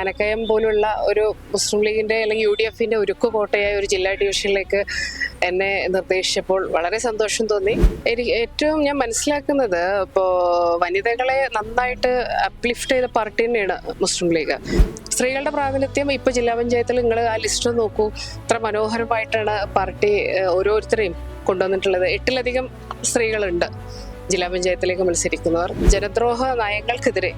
ആനക്കയം പോലുള്ള ഒരു മുസ്ലിം ലീഗിന്റെ അല്ലെങ്കിൽ യു ഡി എഫിന്റെ ഉരുക്കു കോട്ടയായ ഒരു ജില്ലാ ഡിവിഷനിലേക്ക് എന്നെ നിർദ്ദേശിച്ചപ്പോൾ വളരെ സന്തോഷം തോന്നി. എനിക്ക് ഏറ്റവും ഞാൻ മനസ്സിലാക്കുന്നത് ഇപ്പോ വനിതകളെ നന്നായിട്ട് അപ്ലിഫ്റ്റ് ചെയ്ത പാർട്ടി തന്നെയാണ് മുസ്ലിം ലീഗ്. സ്ത്രീകളുടെ പ്രാതിനിധ്യം ഇപ്പോൾ ജില്ലാ പഞ്ചായത്തിൽ നിങ്ങൾ ആ ലിസ്റ്റ് നോക്കൂ. ഇത്ര മനോഹരമായിട്ടാണ് പാർട്ടി ഓരോരുത്തരെയും കൊണ്ടുവന്നിട്ടുള്ളത്. എട്ടിലധികം സ്ത്രീകളുണ്ട് ജില്ലാ പഞ്ചായത്തിലേക്ക് മത്സരിക്കുന്നവർ. ജനദ്രോഹ നയങ്ങൾക്കെതിരെ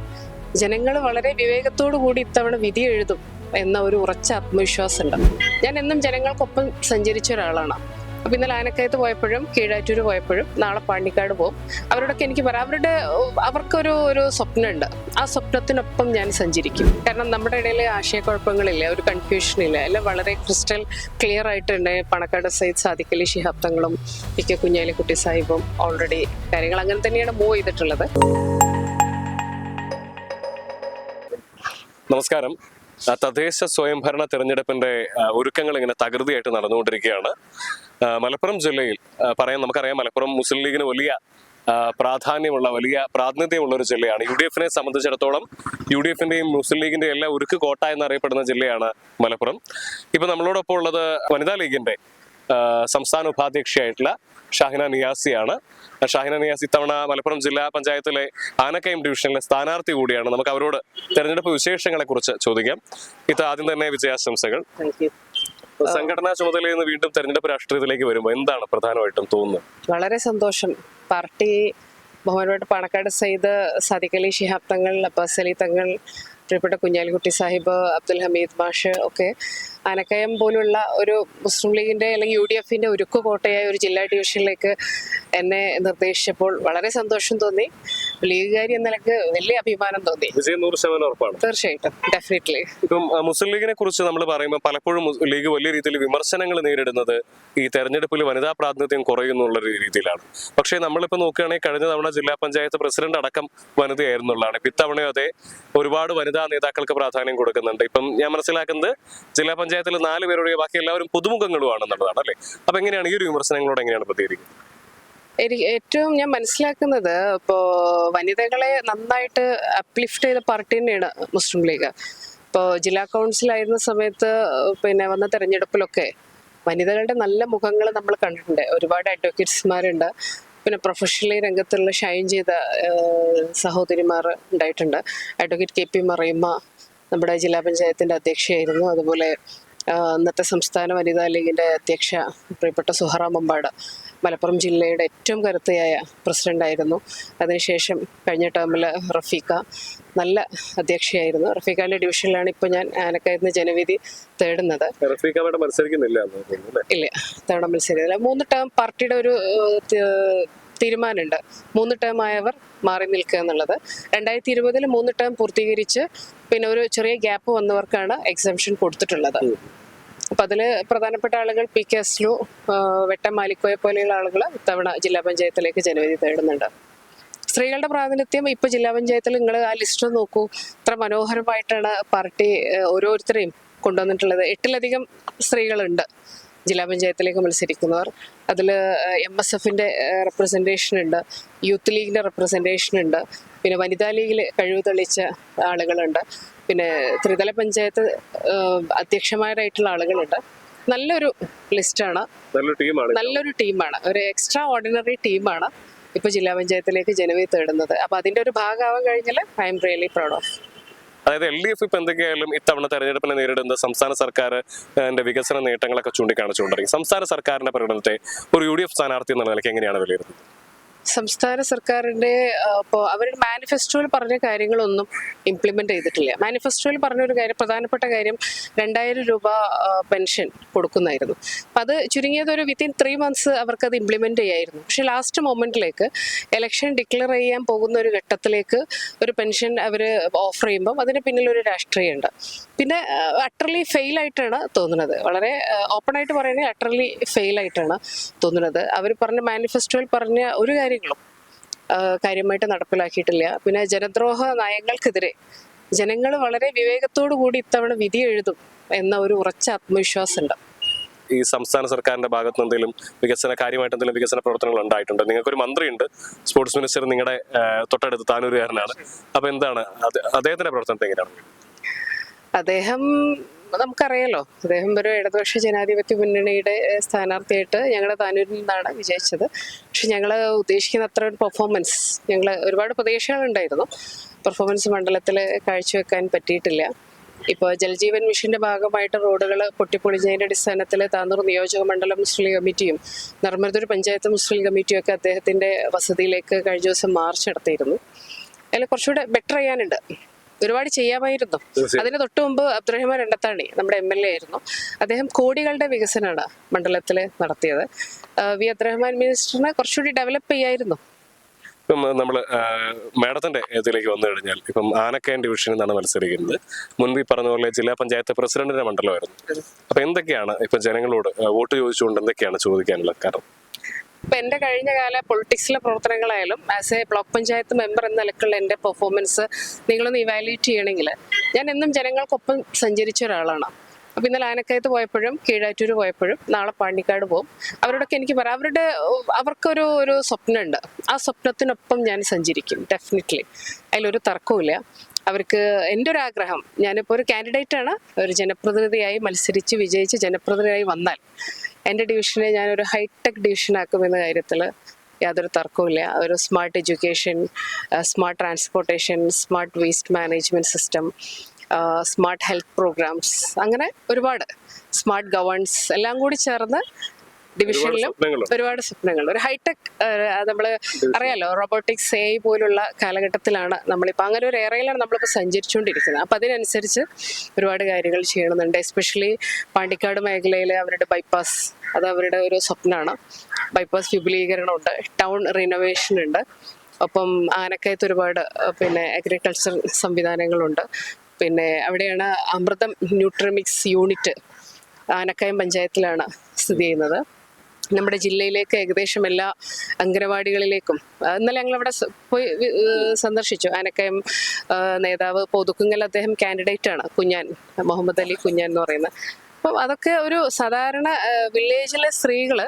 ജനങ്ങൾ വളരെ വിവേകത്തോടു കൂടി ഇത്തവണ വിധി എഴുതും എന്ന ഒരു ഉറച്ച ആത്മവിശ്വാസമുണ്ട്. ഞാൻ എന്നും ജനങ്ങൾക്കൊപ്പം സഞ്ചരിച്ച ഒരാളാണ്. അപ്പൊ ഇന്നലെ ആനക്കയത്ത് പോയപ്പോഴും കീഴാറ്റൂര് പോയപ്പോഴും നാളെ പാണ്ടിക്കാട് പോകും അവരോടൊക്കെ എനിക്ക് പറയാം. അവരുടെ അവർക്കൊരു ഒരു സ്വപ്നമുണ്ട്. ആ സ്വപ്നത്തിനൊപ്പം ഞാൻ സഞ്ചരിക്കും. കാരണം നമ്മുടെ ഇടയിൽ ആശയക്കുഴപ്പങ്ങളില്ല ഒരു കൺഫ്യൂഷൻ ഇല്ല. എല്ലാം വളരെ ക്രിസ്റ്റൽ ക്ലിയർ ആയിട്ടുണ്ട്. പണക്കാട് സൈദ് സാദിഖലി ശിഹാബ്ദങ്ങളും പി കെ കുഞ്ഞാലിക്കുട്ടി സാഹിബും ഓൾറെഡി കാര്യങ്ങൾ അങ്ങനെ തന്നെയാണ് മൂവ് ചെയ്തിട്ടുള്ളത്. നമസ്കാരം. തദ്ദേശ സ്വയംഭരണ തെരഞ്ഞെടുപ്പിന്റെ ഒരുക്കങ്ങൾ ഇങ്ങനെ തകൃതിയായിട്ട് നടന്നുകൊണ്ടിരിക്കുകയാണ്. മലപ്പുറം ജില്ലയിൽ പറയാം പറയാൻ നമുക്കറിയാം മലപ്പുറം മുസ്ലിം ലീഗിന് വലിയ പ്രാധാന്യമുള്ള വലിയ പ്രാതിനിധ്യമുള്ള ഒരു ജില്ലയാണ്. യു ഡി എഫിനെ സംബന്ധിച്ചിടത്തോളം യു ഡി എഫിന്റെയും മുസ്ലിം ലീഗിന്റെയും എല്ലാം ഉരുക്ക് കോട്ട എന്നറിയപ്പെടുന്ന ജില്ലയാണ് മലപ്പുറം. ഇപ്പൊ നമ്മളോടൊപ്പം ഉള്ളത് വനിതാ ലീഗിന്റെ സംസ്ഥാന ഉപാധ്യക്ഷയായിട്ടുള്ള ഷാഹിന നിയാസിയാണ്. ഷാഹിന നിയാസി ഇത്തവണ മലപ്പുറം ജില്ലാ പഞ്ചായത്തിലെ ആനക്കയം ഡിവിഷനിലെ സ്ഥാനാർത്ഥി കൂടിയാണ്. നമുക്ക് അവരോട് തെരഞ്ഞെടുപ്പ് വിശേഷങ്ങളെ കുറിച്ച് ചോദിക്കാം. ഇത് ആദ്യം തന്നെ വിജയാശംസകൾ. സംഘടനാ ചുമതലയിൽ നിന്ന് വീണ്ടും തെരഞ്ഞെടുപ്പ് രാഷ്ട്രീയത്തിലേക്ക് വരുമ്പോൾ എന്താണ് പ്രധാനമായിട്ടും തോന്നുന്നത്? വളരെ സന്തോഷം. പാർട്ടി ബഹുമാനപ്പെട്ട പാണക്കാട് സയ്യിദ് സാദിഖ് അലി ശിഹാബ് തങ്ങൾ അബ്ബാസ് അലി തങ്ങൾ പ്രിയപ്പെട്ട കുഞ്ഞാലിക്കുട്ടി സാഹിബ് അബ്ദുൽ ഹമീദ് മാഷ് ഒക്കെ ആനക്കയം പോലുള്ള ഒരു മുസ്ലിം ലീഗിന്റെ അല്ലെങ്കിൽ യു ഡി എഫിന്റെ ഉരുക്കു കോട്ടയായ ഒരു ജില്ലാ ഡിവിഷനിലേക്ക് എന്നെ നിർദ്ദേശിച്ചപ്പോൾ വളരെ സന്തോഷം തോന്നി. ലീഗുകാരി എന്ന നിലയ്ക്ക് വലിയ അഭിമാനം തോന്നി. വിജയം നൂറ് ശതമാനം ഉറപ്പാണ്. തീർച്ചയായിട്ടും. ഡെഫിനറ്റ്ലി ഇപ്പം മുസ്ലിം ലീഗിനെ കുറിച്ച് നമ്മൾ പറയുമ്പോൾ പലപ്പോഴും മുസ് ലീഗ് വലിയ രീതിയിൽ വിമർശനങ്ങൾ നേരിടുന്നത് ഈ തെരഞ്ഞെടുപ്പിൽ വനിതാ പ്രാതിനിധ്യം കുറയുന്നു എന്നുള്ള ഒരു രീതിയിലാണ്. പക്ഷേ നമ്മളിപ്പോൾ നോക്കുകയാണെങ്കിൽ കഴിഞ്ഞ തവണ ജില്ലാ പഞ്ചായത്ത് പ്രസിഡന്റ് അടക്കം വനിതയായിരുന്നുള്ളതാണ്. ഇപ്പം ഇത്തവണയും അതെ ഒരുപാട് വനിതാ നേതാക്കൾക്ക് പ്രാധാന്യം കൊടുക്കുന്നുണ്ട്. ഇപ്പം ഞാൻ മനസ്സിലാക്കുന്നത് ജില്ലാ പഞ്ചായത്തിൽ നാല് പേരുടെ ബാക്കി എല്ലാവരും പുതുമുഖങ്ങളുമാണെന്നുള്ളതാണ് അല്ലേ? അപ്പൊ എങ്ങനെയാണ് ഈ ഒരു വിമർശനങ്ങളോട് എങ്ങനെയാണ് പ്രതികരിക്കുന്നത്? ഏറ്റവും ഞാൻ മനസ്സിലാക്കുന്നത് ഇപ്പോ വനിതകളെ നന്നായിട്ട് അപ്ലിഫ്റ്റ് ചെയ്ത പാർട്ടി തന്നെയാണ് മുസ്ലിം ലീഗ്. ഇപ്പോൾ ജില്ലാ കൗൺസിലായിരുന്ന സമയത്ത് പിന്നെ വന്ന തെരഞ്ഞെടുപ്പിലൊക്കെ വനിതകളുടെ നല്ല മുഖങ്ങൾ നമ്മൾ കണ്ടിട്ടുണ്ട്. ഒരുപാട് അഡ്വക്കേറ്റ്സ്മാരുണ്ട് പിന്നെ പ്രൊഫഷണലി രംഗത്തുള്ള ഷൈൻ ചെയ്ത സഹോദരിമാർ ഉണ്ടായിട്ടുണ്ട്. അഡ്വക്കേറ്റ് കെ പി മറിയമ്മ നമ്മുടെ ജില്ലാ പഞ്ചായത്തിന്റെ അധ്യക്ഷയായിരുന്നു. അതുപോലെ ഇന്നത്തെ സംസ്ഥാന വനിതാ ലീഗിന്റെ അധ്യക്ഷ പ്രിയപ്പെട്ട സുഹറ മമ്പാട്. മലപ്പുറം ജില്ലയുടെ ഏറ്റവും കരുത്തയായ പ്രസിഡന്റായിരുന്നു. അതിനുശേഷം കഴിഞ്ഞ ടേമിൽ റഫീഖ. നല്ല അധ്യക്ഷയായിരുന്നു. റഫീഖാന്റെ ഡിവിഷനിലാണ് ഇപ്പോൾ ഞാൻ ആനക്കയത്ത് നിന്ന് ജനവിധി തേടുന്നത്. റഫീഖ് മത്സരിക്കുന്നില്ല ഇല്ല തവണ മത്സരിക്കുന്നില്ല. മൂന്ന് ടേം പാർട്ടിയുടെ ഒരു തീരുമാനമുണ്ട്. മൂന്ന് ടേം ആയവർ മാറി നിൽക്കുക എന്നുള്ളത്. രണ്ടായിരത്തി ഇരുപതിൽ മൂന്ന് ടേം പൂർത്തീകരിച്ച് പിന്നെ ഒരു ചെറിയ ഗ്യാപ്പ് വന്നവർക്കാണ് എക്സംഷൻ കൊടുത്തിട്ടുള്ളത്. അപ്പൊ അതിൽ പ്രധാനപ്പെട്ട ആളുകൾ പി കെ അസ്ലു വെട്ടം മാലിക്കോയെ പോലെയുള്ള ആളുകൾ ഇത്തവണ ജില്ലാ പഞ്ചായത്തിലേക്ക് ജനവിധി തേടുന്നുണ്ട്. സ്ത്രീകളുടെ പ്രാതിനിധ്യം ഇപ്പൊ ജില്ലാ പഞ്ചായത്തിൽ നിങ്ങൾ ആ ലിസ്റ്റ് നോക്കൂ. ഇത്ര മനോഹരമായിട്ടാണ് പാർട്ടി ഓരോരുത്തരെയും കൊണ്ടുവന്നിട്ടുള്ളത്. എട്ടിലധികം സ്ത്രീകളുണ്ട് ജില്ലാ പഞ്ചായത്തിലേക്ക് മത്സരിക്കുന്നവർ. അതിൽ എം എസ് എഫിന്റെ റെപ്രസെന്റേഷൻ ഉണ്ട്. യൂത്ത് ലീഗിന്റെ റെപ്രസെന്റേഷൻ ഉണ്ട്. പിന്നെ വനിതാ ലീഗിൽ കഴിവ് തെളിയിച്ച ആളുകളുണ്ട്. പിന്നെ ത്രിതല പഞ്ചായത്ത് അധ്യക്ഷമാരായിട്ടുള്ള ആളുകളുണ്ട്. നല്ലൊരു ലിസ്റ്റാണ്. നല്ലൊരു ടീമാണ്. ഒരു എക്സ്ട്രാ ഓർഡിനറി ടീമാണ് ഇപ്പൊ ജില്ലാ പഞ്ചായത്തിലേക്ക് ജനവി തേടുന്നത്. അപ്പൊ അതിന്റെ ഒരു ഭാഗമാവാൻ കഴിഞ്ഞാൽ I M really proud of. അതായത് എൽ ഡി എഫ് ഇപ്പൊ എന്തൊക്കെയായാലും ഇത്തവണ തെരഞ്ഞെടുപ്പിനെ നേരിടുന്ന സംസ്ഥാന സർക്കാർ അതിന്റെ വികസന നേട്ടങ്ങളൊക്കെ ചൂണ്ടിക്കാണിച്ചുകൊണ്ടിരിക്കും സംസ്ഥാന സർക്കാരിന്റെ പ്രകടനത്തെ ഒരു യു ഡി എഫ് സ്ഥാനാർത്ഥി എന്ന നിലയ്ക്ക് എങ്ങനെയാണ് വിലയിരുത്തുന്നത്? സംസ്ഥാന സർക്കാരിന്റെ ഇപ്പോൾ അവരുടെ മാനിഫെസ്റ്റോയിൽ പറഞ്ഞ കാര്യങ്ങളൊന്നും ഇംപ്ലിമെന്റ് ചെയ്തിട്ടില്ല. മാനിഫെസ്റ്റോയിൽ പറഞ്ഞ ഒരു കാര്യം പ്രധാനപ്പെട്ട കാര്യം രണ്ടായിരം രൂപ പെൻഷൻ കൊടുക്കുന്നതായിരുന്നു അപ്പം അത് ചുരുങ്ങിയത് ഒരു വിത്തിൻ ത്രീ മന്ത്സ് അവർക്ക് അത് ഇംപ്ലിമെന്റ് ചെയ്യായിരുന്നു. പക്ഷെ ലാസ്റ്റ് മൊമെന്റിലേക്ക് ഇലക്ഷൻ ഡിക്ലെയർ ചെയ്യാൻ പോകുന്ന ഒരു ഘട്ടത്തിലേക്ക് ഒരു പെൻഷൻ അവർ ഓഫർ ചെയ്യുമ്പം അതിന് പിന്നിൽ ഒരു രാഷ്ട്രീയമുണ്ട് പിന്നെ അട്ടർലി ഫെയിൽ ആയിട്ടാണ് തോന്നുന്നത്. വളരെ ഓപ്പൺ ആയിട്ട് പറയുന്നത് അട്ടർലി ഫെയിൽ ആയിട്ടാണ് തോന്നുന്നത്. അവർ പറഞ്ഞ മാനിഫെസ്റ്റോയിൽ പറഞ്ഞ ഒരു കാര്യങ്ങളും കാര്യമായിട്ട് നടപ്പിലാക്കിയിട്ടില്ല. പിന്നെ ജനദ്രോഹ നയങ്ങൾക്കെതിരെ ജനങ്ങൾ വളരെ വിവേകത്തോടു കൂടി ഇത്തവണ വിധി എഴുതും എന്ന ഒരു ഉറച്ച ആത്മവിശ്വാസമുണ്ട്. ഈ സംസ്ഥാന സർക്കാരിന്റെ ഭാഗത്ത് എന്തെങ്കിലും വികസന കാര്യമായിട്ട് എന്തെങ്കിലും വികസന പ്രവർത്തനങ്ങൾ ഉണ്ടായിട്ടുണ്ട്? നിങ്ങൾക്ക് നിങ്ങൾക്കൊരു മന്ത്രിയുണ്ട് സ്പോർട്സ് മിനിസ്റ്റർ നിങ്ങളുടെ തൊട്ടടുത്ത് താനൂരുകാരനാണ്. അപ്പൊ എന്താണ്? അദ്ദേഹത്തിന്റെ പ്രവർത്തനത്തെ എങ്ങനെയാണ്? അദ്ദേഹം നമുക്കറിയാലോ അദ്ദേഹം ഒരു ഇടതുപക്ഷ ജനാധിപത്യ മുന്നണിയുടെ സ്ഥാനാർത്ഥിയായിട്ട് ഞങ്ങളുടെ താനൂരിൽ നിന്നാണ് വിജയിച്ചത്. പക്ഷെ ഞങ്ങൾ ഉദ്ദേശിക്കുന്ന അത്ര ഒരു പെർഫോമൻസ് ഞങ്ങൾ ഒരുപാട് പ്രതീക്ഷകളുണ്ടായിരുന്നു. പെർഫോമൻസ് മണ്ഡലത്തിൽ കാഴ്ചവെക്കാൻ പറ്റിയിട്ടില്ല. ഇപ്പോൾ ജൽജീവൻ മിഷന്റെ ഭാഗമായിട്ട് റോഡുകൾ പൊട്ടിപ്പൊളിഞ്ഞതിന്റെ അടിസ്ഥാനത്തിൽ താന്നൂർ നിയോജക മണ്ഡലം മുസ്ലിം കമ്മിറ്റിയും നർമ്മദൂർ പഞ്ചായത്ത് മുസ്ലിം കമ്മിറ്റിയും ഒക്കെ അദ്ദേഹത്തിന്റെ വസതിയിലേക്ക് കഴിഞ്ഞ ദിവസം മാർച്ച് നടത്തിയിരുന്നു. അതിൽ കുറച്ചുകൂടെ ബെറ്റർ ചെയ്യാനുണ്ട്. ഒരുപാട് ചെയ്യാമായിരുന്നു. അതിന് തൊട്ട് മുമ്പ് അബ്ദുറഹിമാൻ രണ്ടത്താണി നമ്മുടെ എം എൽ എ ആയിരുന്നു. അദ്ദേഹം കോടികളുടെ വികസനമാണ് മണ്ഡലത്തിൽ നടത്തിയത്. വി അബ്ദുറഹ്മാൻ മിനിസ്റ്ററിനെ കുറച്ചുകൂടി ഡെവലപ്പ് ചെയ്യായിരുന്നു. ഇപ്പം നമ്മൾ മാഡത്തിന്റെ ഇതിലേക്ക് വന്നു കഴിഞ്ഞാൽ ഇപ്പം ആനക്കയം ഡിവിഷനിൽ നിന്നാണ് മത്സരിക്കുന്നത്. മുൻപ് ഈ പറഞ്ഞ പോലെ ജില്ലാ പഞ്ചായത്ത് പ്രസിഡന്റിന്റെ മണ്ഡലമായിരുന്നു. അപ്പൊ എന്തൊക്കെയാണ് ഇപ്പൊ ജനങ്ങളോട് വോട്ട് ചോദിച്ചുകൊണ്ട് എന്തൊക്കെയാണ് ചോദിക്കാനുള്ള കാരണം? ഇപ്പൊ എന്റെ കഴിഞ്ഞ കാല പൊളിറ്റിക്സിലെ പ്രവർത്തനങ്ങളായാലും as a block panchayat member എന്ന നിലക്കുള്ള എന്റെ പെർഫോമൻസ് നിങ്ങളൊന്ന് ഇവാലുവേറ്റ് ചെയ്യണമെങ്കിൽ ഞാൻ എന്നും ജനങ്ങൾക്കൊപ്പം സഞ്ചരിച്ച ഒരാളാണ്. അപ്പൊ ഇന്നലെ ആനക്കയത്ത് പോയപ്പോഴും കീഴാറ്റൂർ പോയപ്പോഴും നാളെ പാണ്ടിക്കാട് പോകും അവരോടൊക്കെ എനിക്ക് പറയാം. അവരുടെ അവർക്കൊരു ഒരു സ്വപ്നമുണ്ട്. ആ സ്വപ്നത്തിനൊപ്പം ഞാൻ സഞ്ചരിക്കും ഡെഫിനറ്റ്ലി അതിലൊരു തർക്കവുമില്ല. അവർക്ക് എന്റെ ഒരു ആഗ്രഹം ഞാനിപ്പോൾ ഒരു കാൻഡിഡേറ്റ് ആണ്. ഒരു ജനപ്രതിനിധിയായി മത്സരിച്ച് വിജയിച്ച് ജനപ്രതിനിധിയായി വന്നാൽ. എന്റെ ഡിവിഷനെ ഞാനൊരു ഹൈടെക് ഡിവിഷൻ ആക്കുമെന്ന കാര്യത്തിൽ യാതൊരു തർക്കവുമില്ല. ഒരു smart education smart transportation smart waste management system smart health programs അങ്ങനെ ഒരുപാട് സ്മാർട്ട് ഗവേൺസ് എല്ലാം കൂടി ചേർന്ന് ഡിവിഷനിലും. ഒരുപാട് സ്വപ്നങ്ങൾ. ഒരു ഹൈടെക് നമ്മൾ അറിയാലോ റോബോട്ടിക്സ് എ പോലുള്ള കാലഘട്ടത്തിലാണ് നമ്മളിപ്പോൾ അങ്ങനെ ഒരു ഏറെയിലാണ് നമ്മളിപ്പോൾ സഞ്ചരിച്ചുകൊണ്ടിരിക്കുന്നത്. അപ്പം അതിനനുസരിച്ച് ഒരുപാട് കാര്യങ്ങൾ ചെയ്യണമെന്നുണ്ട്. എസ്പെഷ്യലി പാണ്ടിക്കാട് മേഖലയിൽ അവരുടെ ബൈപ്പാസ് അത് അവരുടെ ഒരു സ്വപ്നമാണ്. ബൈപ്പാസ് വിപുലീകരണമുണ്ട്. ടൗൺ റിനോവേഷൻ ഉണ്ട്. ഒപ്പം ആനക്കയത്ത് ഒരുപാട് പിന്നെ അഗ്രികൾച്ചർ സംവിധാനങ്ങളുണ്ട്. പിന്നെ അവിടെയാണ് അമൃതം ന്യൂട്രിമിക്സ് യൂണിറ്റ് ആനക്കയം പഞ്ചായത്തിലാണ് സ്ഥിതി ചെയ്യുന്നത്. നമ്മുടെ ജില്ലയിലേക്ക് ഏകദേശം എല്ലാ അംഗനവാടികളിലേക്കും ഇന്നലെ ഞങ്ങൾ അവിടെ പോയി സന്ദർശിച്ചു. ആനക്കയം നേതാവ് പൊതുക്കുങ്ങൽ അദ്ദേഹം കാൻഡിഡേറ്റ് ആണ് കുഞ്ഞാൻ മുഹമ്മദ് അലി കുഞ്ഞാൻ എന്ന് പറയുന്നത് അപ്പം അതൊക്കെ ഒരു സാധാരണ വില്ലേജിലെ സ്ത്രീകൾ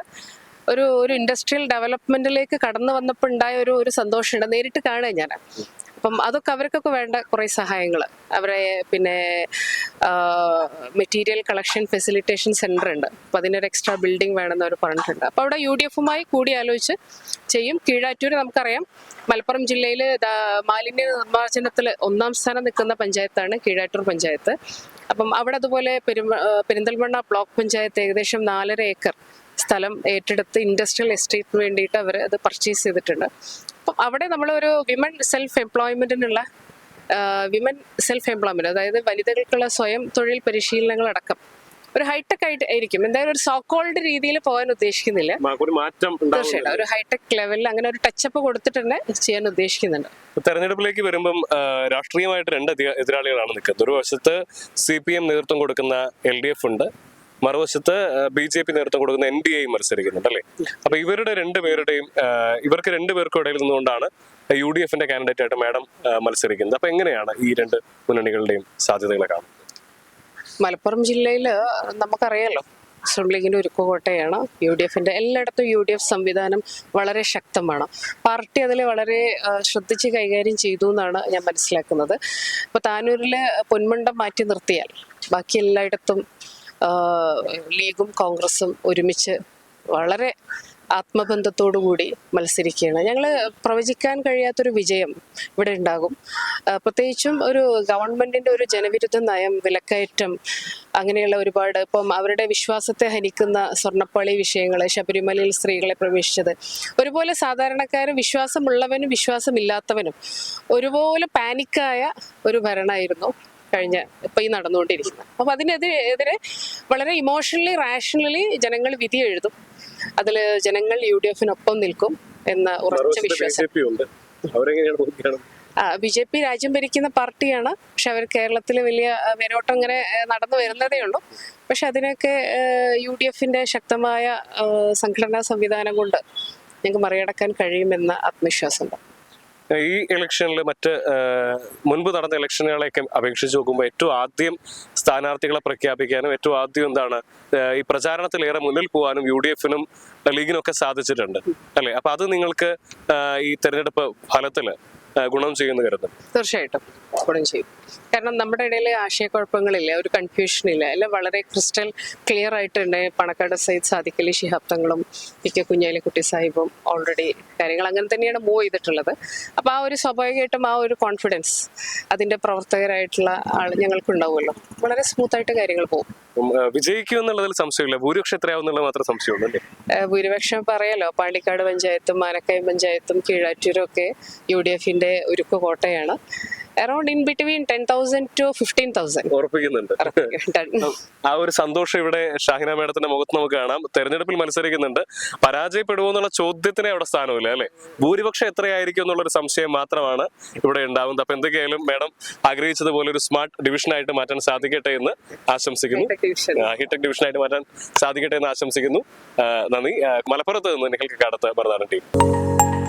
ഒരു ഒരു ഇൻഡസ്ട്രിയൽ ഡെവലപ്മെന്റിലേക്ക് കടന്നു വന്നപ്പോൾ ഉണ്ടായ ഒരു ഒരു സന്തോഷമുണ്ട്. നേരിട്ട് കാണുക ഞാൻ. അപ്പം അതൊക്കെ അവർക്കൊക്കെ വേണ്ട കുറേ സഹായങ്ങൾ. അവരെ പിന്നെ മെറ്റീരിയൽ കളക്ഷൻ ഫെസിലിറ്റേഷൻ സെന്റർ ഉണ്ട്. അപ്പം അതിനൊരു എക്സ്ട്രാ ബിൽഡിംഗ് വേണമെന്ന് അവർ പറഞ്ഞിട്ടുണ്ട്. അപ്പോൾ അവിടെ യു ഡി എഫുമായി കൂടി ആലോചിച്ച് ചെയ്യും. കീഴാറ്റൂർ നമുക്കറിയാം. മലപ്പുറം ജില്ലയിൽ മാലിന്യ നിർമ്മാർജനത്തിൽ ഒന്നാം സ്ഥാനം നിൽക്കുന്ന പഞ്ചായത്താണ് കീഴാറ്റൂർ പഞ്ചായത്ത്. അപ്പം അവിടെ അതുപോലെ പെരുമ പെരിന്തൽമണ്ണ ബ്ലോക്ക് പഞ്ചായത്ത് ഏകദേശം നാലര ഏക്കർ സ്ഥലം ഏറ്റെടുത്ത് ഇൻഡസ്ട്രിയൽ എസ്റ്റേറ്റിന് വേണ്ടിയിട്ട് അവർ അത് പർച്ചേസ് ചെയ്തിട്ടുണ്ട്. അപ്പം അവിടെ നമ്മളൊരു വിമൻ സെൽഫ് എംപ്ലോയ്മെന്റിനുള്ള വിമൻ സെൽഫ് എംപ്ലോയ്മെന്റ് അതായത് വനിതകൾക്കുള്ള സ്വയം തൊഴിൽ പരിശീലനങ്ങൾ അടക്കം ഒരു ഹൈടെക് ആയിട്ട് ആയിരിക്കും. എന്തായാലും ഒരു സോക്കോൾഡ് രീതിയിൽ പോകാൻ ഉദ്ദേശിക്കുന്നില്ല. തീർച്ചയായിട്ടും. ഒരു ഹൈടെക് ലെവലിൽ അങ്ങനെ ഒരു ടച്ചപ്പ് കൊടുത്തിട്ട് തന്നെ ചെയ്യാൻ ഉദ്ദേശിക്കുന്നുണ്ട്. തെരഞ്ഞെടുപ്പിലേക്ക് വരുമ്പം രാഷ്ട്രീയമായിട്ട് രണ്ട് എതിരാളികളാണ് നിൽക്കുന്നത്. ഒരു വശത്ത് സി പി എം നേതൃത്വം കൊടുക്കുന്ന എൽ ഡി എഫ് ഉണ്ട്. മറുവശത്ത് ബി ജെ പി നേതൃത്വം കൊടുക്കുന്ന എൻ ഡി എയും മത്സരിക്കുന്നുണ്ട് അല്ലേ അപ്പൊ ഇവരുടെ രണ്ടുപേരുടെയും ഇവർക്ക് രണ്ടുപേർക്കും ഇടയിൽ നിന്നുകൊണ്ടാണ് യു ഡി എഫിന്റെ കാൻഡിഡേറ്റ് ആയിട്ട് മാഡം മത്സരിക്കുന്നത്. അപ്പൊ എങ്ങനെയാണ് ഈ രണ്ട് മുന്നണികളുടെയും സാധ്യതകളെ കാണുന്നത്? മലപ്പുറം ജില്ലയിൽ നമുക്കറിയാലോ മുസ്ലിം ലീഗിന്റെ ഉരുക്കുകോട്ടയാണ് യു ഡി എഫിന്റെ. എല്ലായിടത്തും യു ഡി എഫ് സംവിധാനം വളരെ ശക്തമാണ്. പാർട്ടി അതിൽ വളരെ ശ്രദ്ധിച്ച് കൈകാര്യം ചെയ്തു എന്നാണ് ഞാൻ മനസ്സിലാക്കുന്നത്. ഇപ്പൊ താനൂരിൽ പൊന്മണ്ടം മാറ്റി നിർത്തിയാൽ ബാക്കി എല്ലായിടത്തും ലീഗും കോൺഗ്രസും ഒരുമിച്ച് വളരെ ആത്മബന്ധത്തോടു കൂടി മത്സരിക്കുകയാണ്. ഞങ്ങൾ പ്രവചിക്കാൻ കഴിയാത്തൊരു വിജയം ഇവിടെ ഉണ്ടാകും. പ്രത്യേകിച്ചും ഒരു ഗവൺമെന്റിന്റെ ഒരു ജനവിരുദ്ധ നയം വിലക്കയറ്റം അങ്ങനെയുള്ള ഒരുപാട് ഇപ്പം അവരുടെ വിശ്വാസത്തെ ഹനിക്കുന്ന സ്വർണപ്പാളി വിഷയങ്ങൾ ശബരിമലയിൽ സ്ത്രീകളെ പ്രവേശിച്ചത്. ഒരുപോലെ സാധാരണക്കാരും വിശ്വാസമുള്ളവനും വിശ്വാസമില്ലാത്തവനും ഒരുപോലെ പാനിക്കായ ഒരു ഭരണമായിരുന്നു കഴിഞ്ഞ ഇപ്പൊ ഈ നടന്നുകൊണ്ടിരിക്കുന്നത്. അപ്പൊ അതിനെതിരെ വളരെ ഇമോഷണലി റാഷണലി ജനങ്ങൾ വിധി എഴുതും. അതിൽ ജനങ്ങൾ യു ഡി എഫിനൊപ്പം നിൽക്കും എന്ന ഉറച്ച വിശ്വാസം. ബി ജെ പി രാജ്യം ഭരിക്കുന്ന പാർട്ടിയാണ്. പക്ഷെ അവർ കേരളത്തിൽ വലിയ വേരോട്ടം ഇങ്ങനെ നടന്നു വരുന്നതേ ഉള്ളൂ. പക്ഷെ അതിനൊക്കെ യു ഡി എഫിന്റെ ശക്തമായ സംഘടനാ സംവിധാനം കൊണ്ട് ഞങ്ങൾക്ക് മറികടക്കാൻ കഴിയുമെന്ന ആത്മവിശ്വാസമുണ്ട്. ഈ ഇലക്ഷനിൽ മറ്റ് മുൻപ് നടന്ന ഇലക്ഷനുകളെയൊക്കെ അപേക്ഷിച്ച് നോക്കുമ്പോൾ ഏറ്റവും ആദ്യം സ്ഥാനാർത്ഥികളെ പ്രഖ്യാപിക്കാനും ഏറ്റവും ആദ്യം എന്താണ് ഈ പ്രചാരണത്തിലേറെ മുന്നിൽ പോകാനും യു ഡി എഫിനും ലീഗിനും ഒക്കെ സാധിച്ചിട്ടുണ്ട്. അല്ലെ? അപ്പൊ അത് നിങ്ങൾക്ക് ഈ തെരഞ്ഞെടുപ്പ് ഫലത്തിൽ ആ, ഗുണം ചെയ്യുന്ന കരുതുന്നു. തീർച്ചയായിട്ടും. ഗുണം ചെയ്യും. കാരണം നമ്മുടെ ഇടയിൽ ആശയക്കുഴപ്പങ്ങളില്ല ഒരു കൺഫ്യൂഷൻ ഇല്ല. എല്ലാം വളരെ ക്രിസ്റ്റൽ ക്ലിയർ ആയിട്ടുണ്ട് പണക്കാട് സൈദ് സാദിഖലി ശിഹാബ് തങ്ങളും പി കെ കുഞ്ഞാലിക്കുട്ടി സാഹിബും ഓൾറെഡി കാര്യങ്ങൾ അങ്ങനെ തന്നെയാണ് മൂവ് ചെയ്തിട്ടുള്ളത്. അപ്പോൾ ആ ഒരു സ്വാഭാവികമായിട്ടും ആ ഒരു കോൺഫിഡൻസ് അതിന്റെ പ്രവർത്തകരായിട്ടുള്ള ആൾ ഞങ്ങൾക്കുണ്ടാവുമല്ലോ. വളരെ സ്മൂത്ത് ആയിട്ട് കാര്യങ്ങൾ പോകും. വിജയിക്കും എന്നുള്ളതിൽ സംശയമില്ല. ഭൂരിപക്ഷം എത്രയാവും എന്നുള്ളത് മാത്രം സംശയമുള്ളൂ അല്ലേ? ഭൂരിപക്ഷം പറയാലോ പാണ്ടിക്കാട് പഞ്ചായത്തും മാനക്കയം പഞ്ചായത്തും കീഴാറ്റൂരും ഒക്കെ യു ഡി എഫിന്റെ ഉരുക്കു കോട്ടയാണ്. Around in between ten thousand to fifteen thousand ഉറപ്പിക്കുന്നുണ്ട്. ആ ഒരു സന്തോഷം ഇവിടെ ഷാഹിന മേഡത്തിന്റെ മുഖത്ത് നമുക്ക് കാണാം. തെരഞ്ഞെടുപ്പിൽ മത്സരിക്കുന്നുണ്ട്. പരാജയപ്പെടുമോ എന്നുള്ള ചോദ്യത്തിന് അവിടെ സ്ഥാനമില്ല അല്ലെ? ഭൂരിപക്ഷം എത്രയായിരിക്കും എന്നുള്ള ഒരു സംശയം മാത്രമാണ് ഇവിടെ ഉണ്ടാവുന്നത്. അപ്പൊ എന്തൊക്കെയായാലും മേഡം ആഗ്രഹിച്ചതുപോലെ ഒരു സ്മാർട്ട് ഡിവിഷനായിട്ട് മാറ്റാൻ സാധിക്കട്ടെ എന്ന് ആശംസിക്കുന്നു. ഹൈടെക് ഡിവിഷനായിട്ട് മാറ്റാൻ സാധിക്കട്ടെ എന്ന് ആശംസിക്കുന്നു. നന്ദി. മലപ്പുറത്ത് നിന്ന് നിങ്ങൾക്ക് കടത്ത് പ്രധാന ടീം.